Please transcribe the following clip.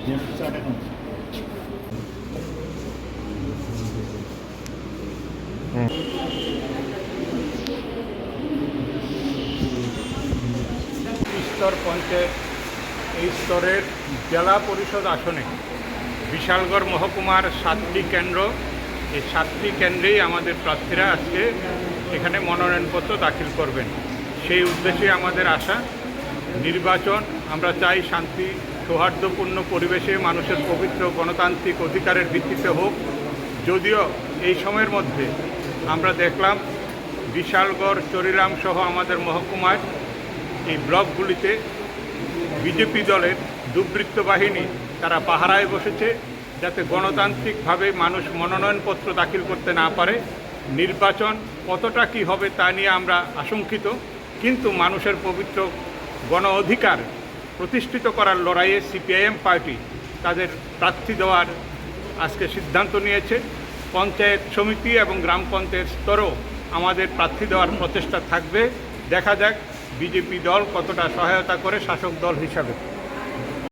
স্তর পঞ্চায়েত এই স্তরের জেলা পরিষদ আসনে বিশালগড় মহকুমার সাতটি কেন্দ্র, এই সাতটি কেন্দ্রেই আমাদের প্রার্থীরা আজকে এখানে মনোনয়নপত্র দাখিল করবেন। সেই উদ্দেশ্যে আমাদের আশা, নির্বাচন, আমরা চাই শান্তি সৌহার্দ্যপূর্ণ পরিবেশে মানুষের পবিত্র গণতান্ত্রিক অধিকারের ভিত্তিতে হোক, যদিও এই সময়ের মধ্যে আমরা দেখলাম বিশালগড়, চরিরাম সহ আমাদের মহকুমায় এই ব্লকগুলিতে বিজেপি দলের দুর্বৃত্ত বাহিনী তারা পাহারায় বসেছে যাতে গণতান্ত্রিকভাবে মানুষ মনোনয়নপত্র দাখিল করতে না পারে। নির্বাচন কতটা কি হবে তা নিয়ে আমরা আশঙ্কিত, কিন্তু মানুষের পবিত্র গণ অধিকার প্রতিষ্ঠিত করার লড়াইয়ে সিপিআইএম পার্টি তাদের প্রার্থী দেওয়ার আজকে সিদ্ধান্ত নিয়েছে। পঞ্চায়েত সমিতি এবং গ্রাম পঞ্চায়েত স্তরেও আমাদের প্রার্থী দেওয়ার প্রচেষ্টা থাকবে। দেখা যাক বিজেপি দল কতটা সহায়তা করে শাসক দল হিসাবে।